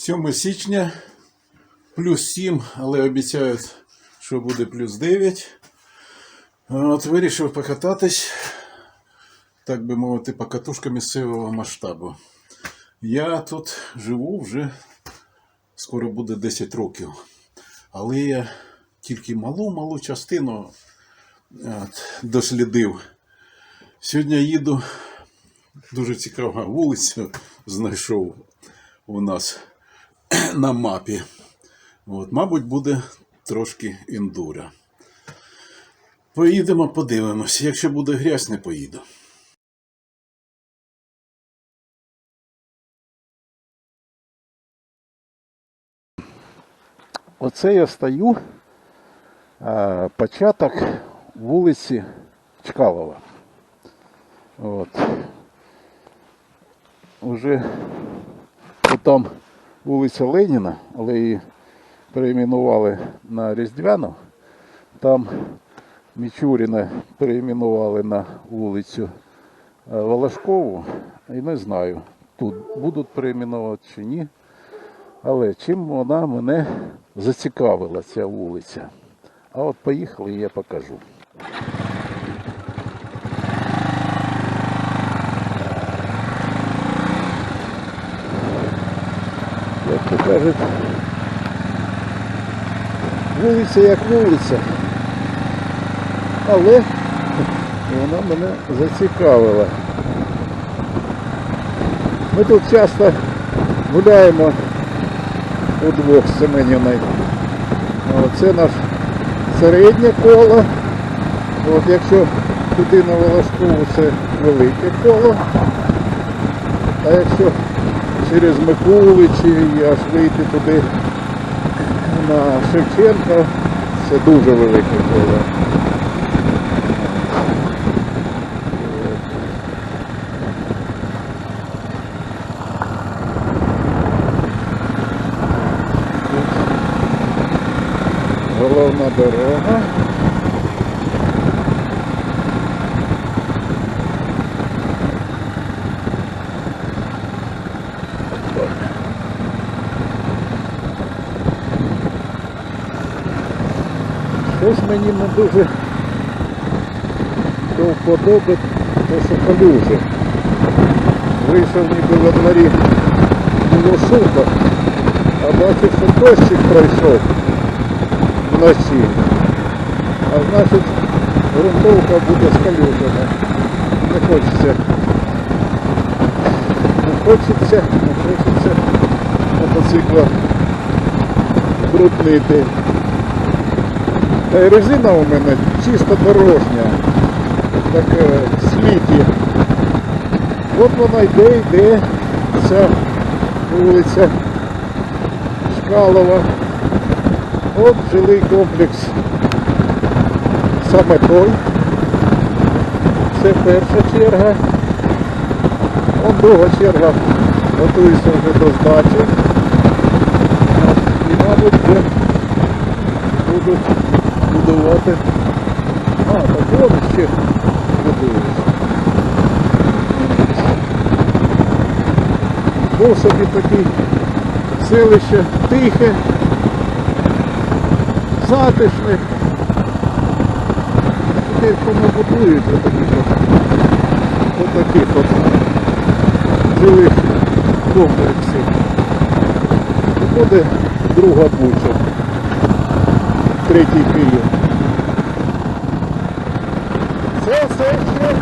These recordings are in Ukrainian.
7 січня, плюс 7, але обіцяють, що буде плюс 9. От вирішив покататись, так би мовити, покатушка місцевого масштабу. Я тут живу вже скоро буде 10 років. Але я тільки малу-малу частину от, дослідив. Сьогодні їду дуже цікава вулиця, знайшов у нас на мапі. От, мабуть, буде трошки індура. Поїдемо, подивимось. Якщо буде грязь, не поїду. Оце я стою початок вулиці Чкалова. От. Уже там вулиця Леніна, але її перейменували на Різдвяну. Там Мічуріна перейменували на вулицю е, Волошкову. І не знаю, тут будуть перейменувати чи ні. Але чим вона мене зацікавила, ця вулиця. А от поїхали, я покажу. Як то кажуть, вулиця як вулиця. Але вона мене зацікавила. Ми тут часто гуляємо удвох з Семенівною. Це наш середнє коло. От якщо туди на Волошкову це велике коло. А якщо через Микуличі аж вийти туди на Шевченка, це дуже велике коло. Щось мені не дуже до вподоби, то що калюжі. Вийшов ніби во дворі було сухо, а бачив, що дощик пройшов вночі. А значить грунтовка буде скалюжена. Не хочеться. Не хочеться, не хочеться мотоцикла бруднити. Резина у мене чисто дорожня. Так е, сліті. От вона йде, йде ця вулиця Чкалова. От жилий комплекс саме той. Це перша черга. От друга черга готується вже до здачі. І, мабуть, вже будуть будувати. А, так от ще будують. Був такий селище тихе, затишне. Тепер кому будують отаких от, отаких от жилих комплексів. Буде друга буча. Третій Київ. Це все ще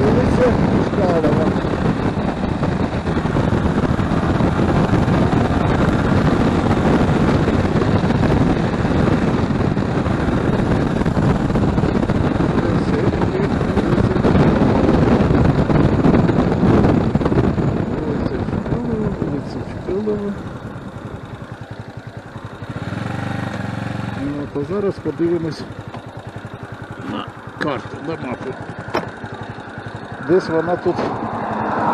вулиця Чкалова. Ну, то зараз подивимось на карту, на мапу. Десь вона тут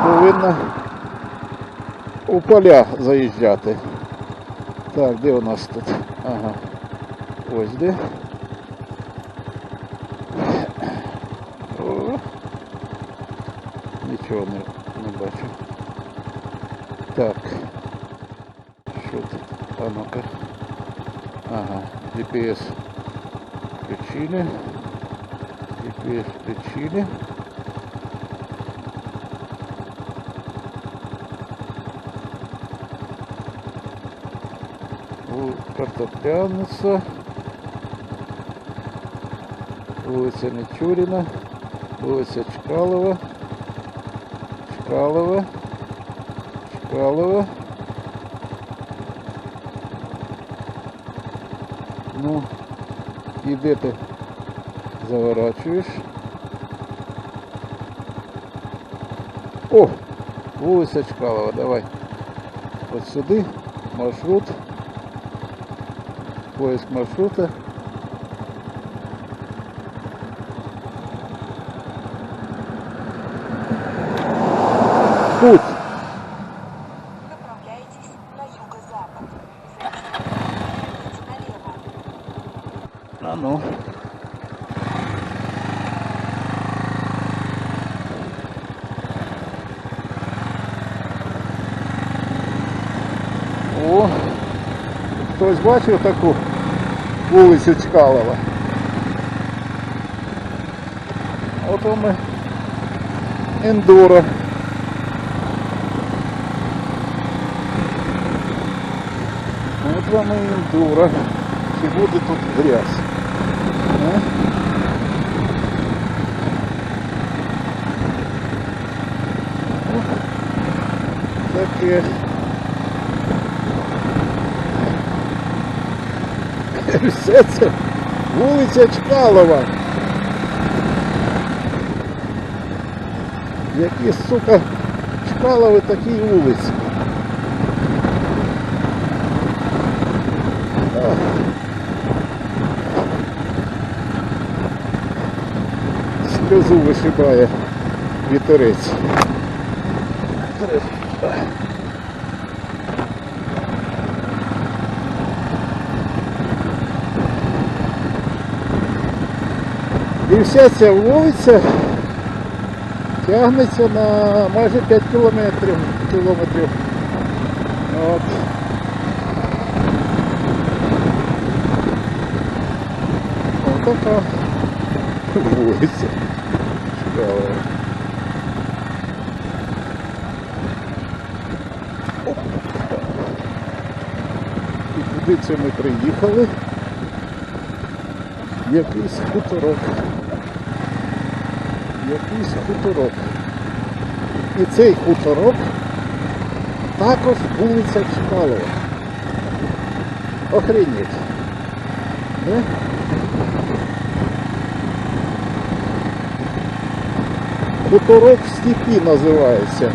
повинна у поля заїжджати. Так, де у нас тут? Ага. Ось де. О. Нічого не, GPS включили. GPS включили. Картопляниця. Вулиця Мичуріна. Вулиця Чкалова. Чкалова. Чкалова. Ну, і де ти заворачуєш? О! Вулиця Чкалова, давай. От сюди маршрут. Поиск маршрута. Ну. О, хтось бачив таку вулицю Чкалова? От ми ендуро. От вам і ендуро. Чи буде тут грязь? Таке. Все це вулиця Чкалова. Які, сука, Чкалови такі вулиці. Сльозу вишибає вітерець. І вся ця вулиця тягнеться на майже 5 кілометрів. кілометрів. От. Отака вулиця. Це ми приїхали? Якийсь хуторок. Якийсь хуторок. І цей хуторок також вулиця Чкалова. Охренеть. Не? Хуторок в степі називається.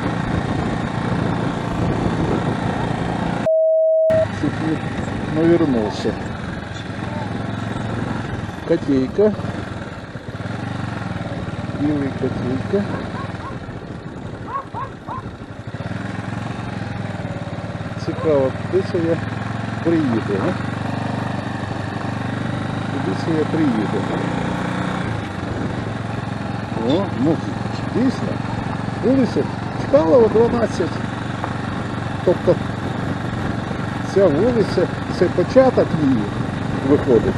не навернулся. Котейка. Білий котейка. Цікаво, куди це я приїду, а? Куди це я приїду? О, ну дійсно. Вулиця Чкалова 12. Тобто ця вулиця, це початок її виходить.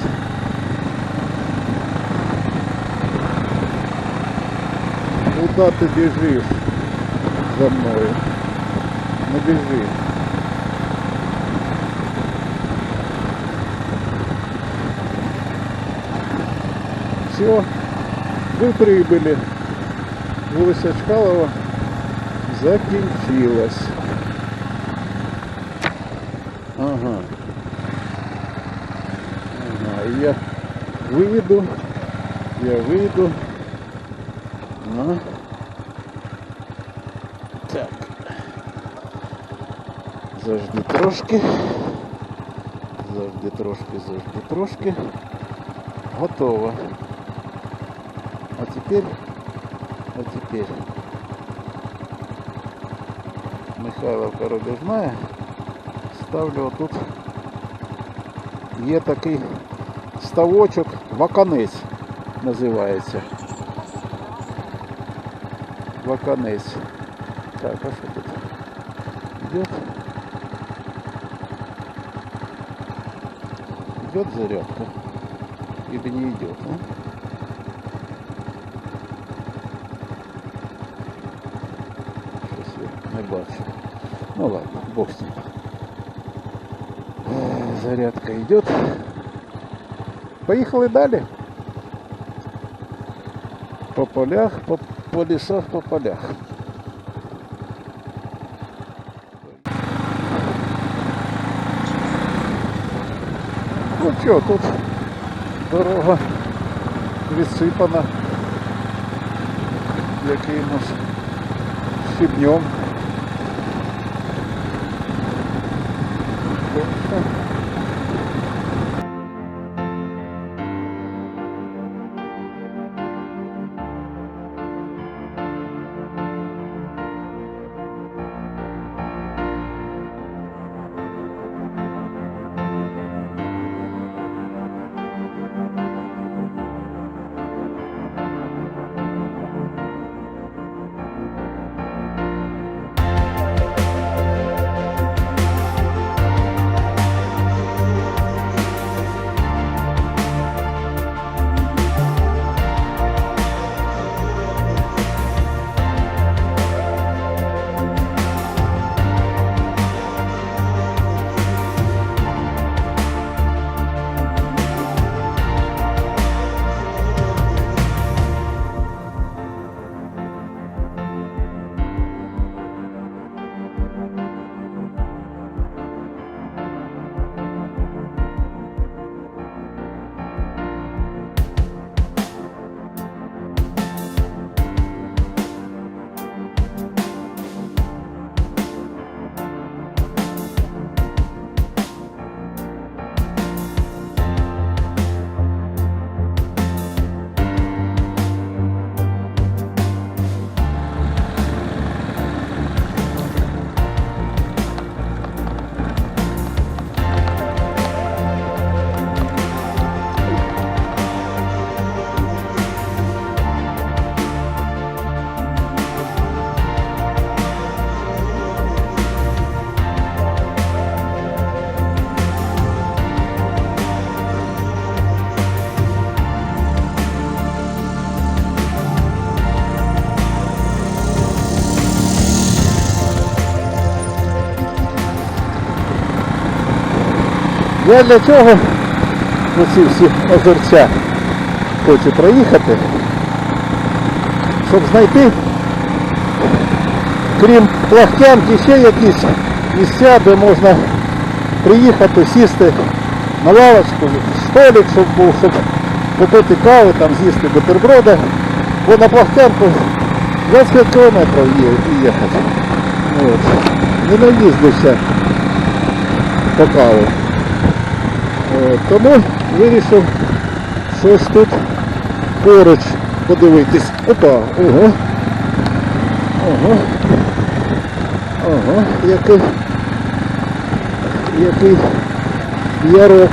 Куда ти біжиш за мною? Не біжи. Все, вы прибыли. Вулиця Чкалова закінчилась. Ага. Ага, я вийду, я вийду на... Так. Завжди трошки. Завжди трошки, завжди трошки. Готово. А теперь, а теперь Михайловка Робіжная. Ставлю отут. Є такий ставочок, ваканець називається. Ваканець. Так, а що тут? Идет. идет зарядка или не идет. а? Щось я не бачу. Ну ладно, бог с ним Е, Зарядка идет. Поїхали далі. По полях, по, по лісах, по полях. Ну що, тут дорога відсипана якимось щебнем. Я для чого оці всі озерця хочу проїхати, щоб знайти, крім плахтянки, ще якісь місця, де можна приїхати, сісти на лавочку, столик, щоб був, щоб попити каву, там з'їсти бутерброда, бо на плахтянку 25 кілометрів їхати. От. Не наїздився по каву. Е, Тому вирішив щось тут поруч подивитись. Опа, ого. Ого. Ого, який, який ярок.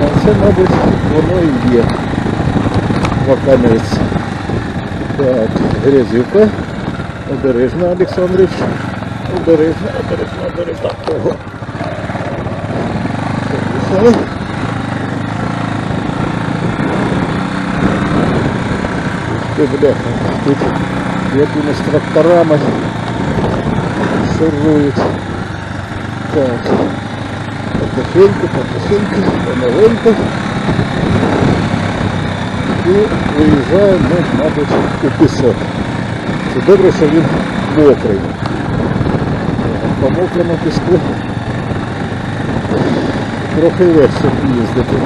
А це, мабуть, воно і є. Ваканець. Так, грязюка. Обережно, Олександрович. Обережно, обережно, обережно. Ого. Поїхали. Ти, бляха, тут якимись тракторами шурують. Так. Потихеньку, потихеньку, помаленьку. І виїжджаємо, мабуть, у пісок. Це добре, що він мокрий. По мокрому піску трохи легше їздити.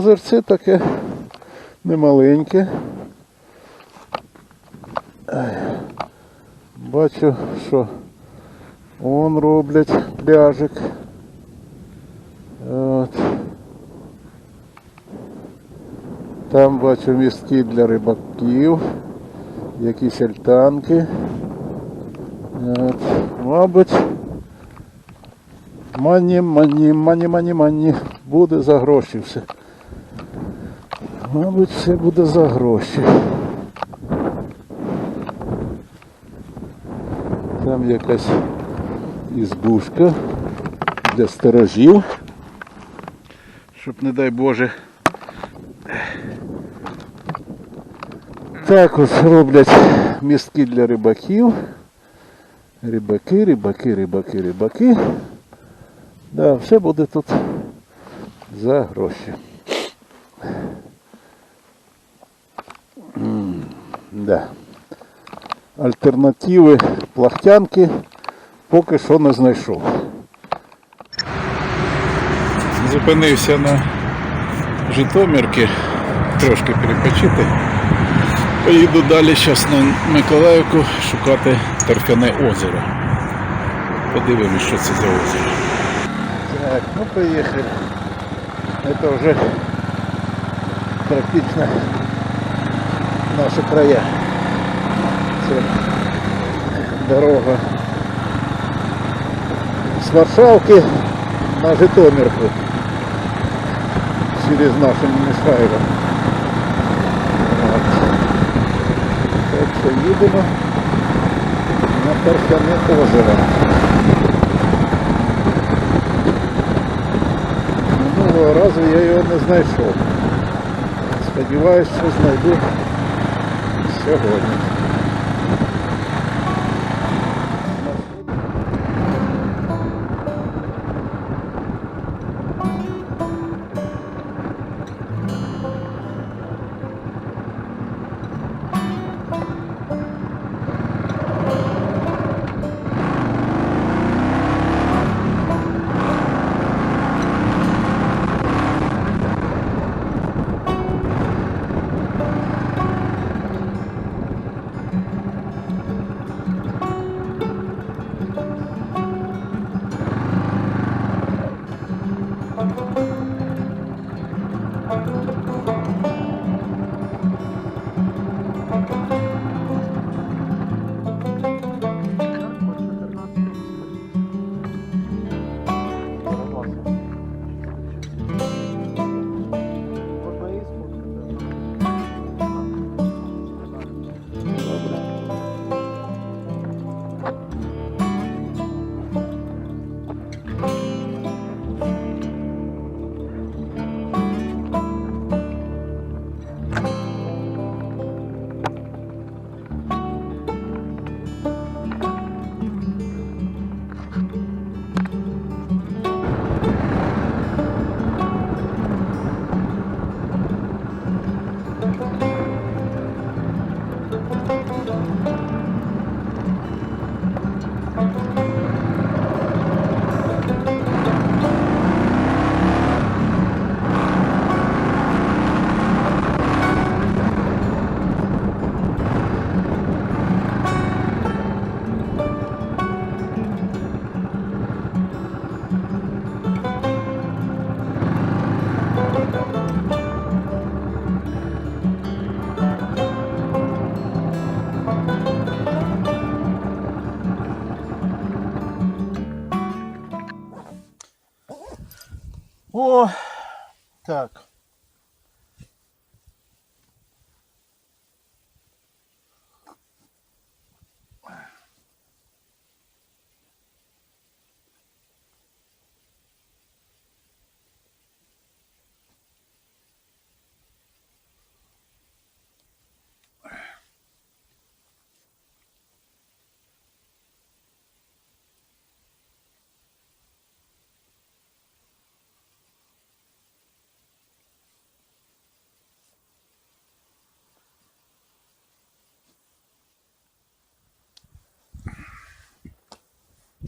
Озерце таке немаленьке. Бачу, що Он роблять пляжик. От. Там бачу містки для рибаків, якісь альтанки. От. Мабуть, мані, мані, мані, мані, мані. Буде за гроші все. Мабуть, все буде за гроші. Там якась ізбушка для сторожів. Щоб, не дай Боже. Також роблять містки для рибаків. Рибаки, рибаки, рибаки, рибаки. Да, все буде тут за гроші. Да. Альтернативи плахтянки поки що не знайшов. Зупинився на Житомирки, трошки перепочити. Поїду далі зараз на Миколаївку шукати торфяне озеро. Подивимось, що це за озеро. Так, ну поїхали. Це вже практично наші края. Це дорога з Варшавки на Житомирку через наше Мішаєво. От. Так що їдемо на Торфяне озеро. Минулого разу я його не знайшов. Сподіваюсь, що знайду Сьогодні.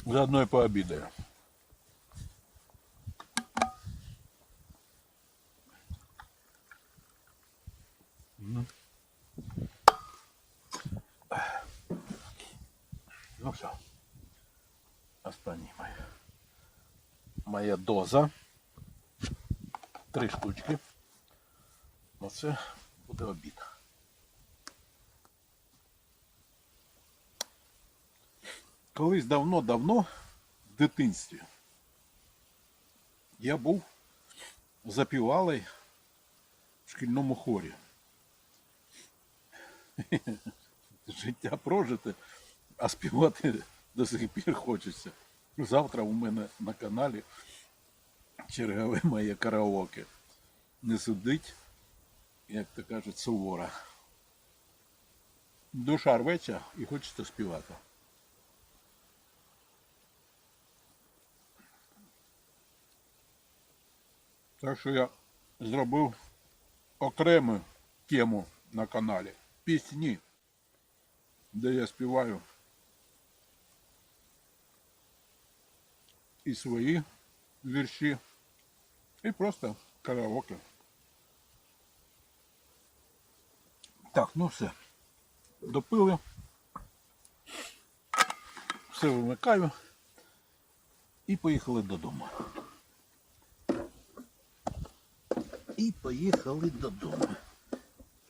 Заодно и пообедаю. Ну все. Останній моя. Моя доза. Три штучки. Оце буде обід. Колись давно-давно в дитинстві я був запівалий в шкільному хорі. Життя прожите, а співати до сих пір хочеться. Завтра у мене на каналі чергове моє караоке. Не судить, як то кажуть, сувора. Душа рветься і хочеться співати. Так що я зробив окрему тему на каналі. Пісні, де я співаю і свої вірші, і просто караоке. Так, ну все. Допили. Все вимикаю. І поїхали додому. і поїхали додому.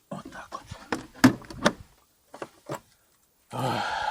Отак от. Ох.